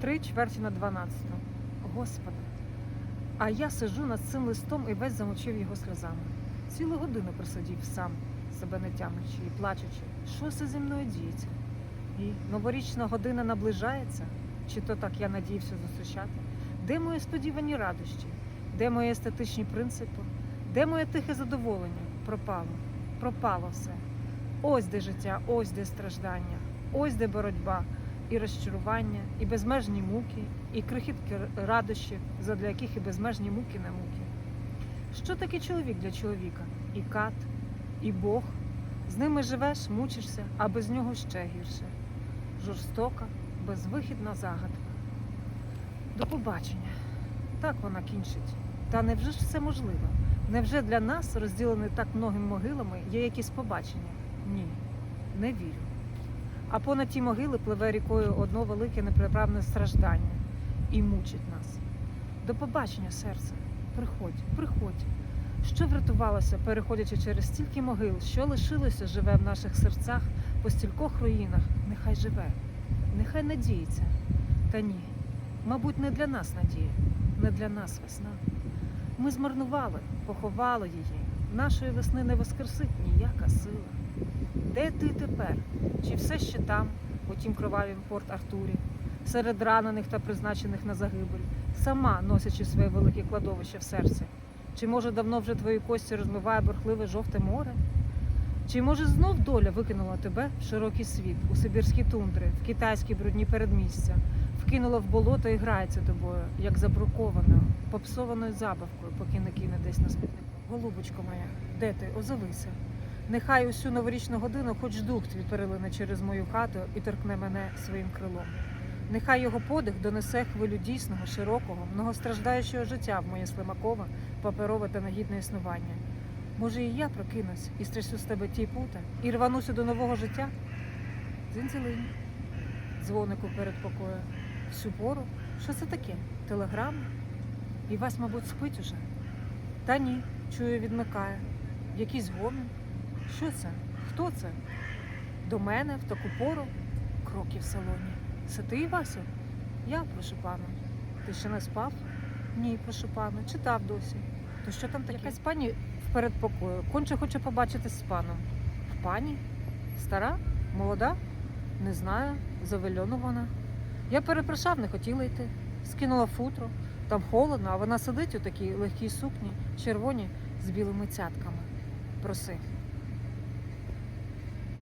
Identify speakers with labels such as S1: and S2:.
S1: Три чверті на дванадцяту. Господи. А я сиджу над цим листом і весь замочив його сльозами. Цілу годину просидів сам, себе не тямлячи і плачучи. Що це зі мною діється? І новорічна година наближається, чи то так я надіявся зустрічати? Де мої сподівані радощі? Де мої естетичні принципи? Де моє тихе задоволення? Пропало, пропало все. Ось де життя, ось де страждання, ось де боротьба, і розчарування, і безмежні муки, і крихітки р- радощів, задля яких і безмежні муки не муки. Що таке чоловік для чоловіка? І кат, і Бог. З ними живеш, мучишся, а без нього ще гірше. Жорстока, безвихідна загадка. До побачення. Так вона кінчить. Та невже ж все можливо? Невже для нас, розділені так многими могилами, є якісь побачення? Ні, не вірю. А понад ті могили пливе рікою одно велике неприправне страждання і мучить нас. До побачення, серце. Приходь, приходь. Що врятувалося, переходячи через стільки могил, що лишилося живе в наших серцях по стількох руїнах, нехай живе, нехай надіється. Та ні, мабуть, не для нас надія, не для нас весна. Ми змарнували, поховали її. Нашої весни не воскресить ніяка сила. Де ти тепер? Чи все ще там, у тім кровавім порт Артурі, серед ранених та призначених на загибель, сама носячи своє велике кладовище в серці? Чи може давно вже твої кості розмиває бурхливе жовте море? Чи може знов доля викинула тебе в широкий світ, у сибірські тундри, в китайські брудні передмістя, вкинула в болото і грається тобою, як забрукованою, попсованою забавкою, поки не кине десь на смітнику. Голубочко моя, де ти? Озовися. Нехай усю новорічну годину хоч дух твій перелине через мою хату і торкне мене своїм крилом. Нехай його подих донесе хвилю дійсного, широкого, многостраждаючого життя в моє слимакове, паперове та нагідне існування. Може, і я прокинусь і стрясу з тебе ті пута і рвануся до нового життя? Дзинзелинь. Дзвонику перед покоєм. Всю пору. Що це таке? Телеграма? І вас, мабуть, спить уже? Та ні, чую, відмикає. Якийсь гомін. Що це? Хто це? До мене в таку пору кроки в салоні. Це ти, Васю? Я, прошу пана. Ти ще не спав? Ні, прошу пана, читав досі. То що там таке? Якась пані в передпокою. Конче хоче побачитись з паном. В пані? Стара? Молода? Не знаю, завельону вона. Я перепрошав, не хотіла йти. Скинула футро. Там холодно, а вона сидить у такій легкій сукні, червоні з білими цятками. Проси.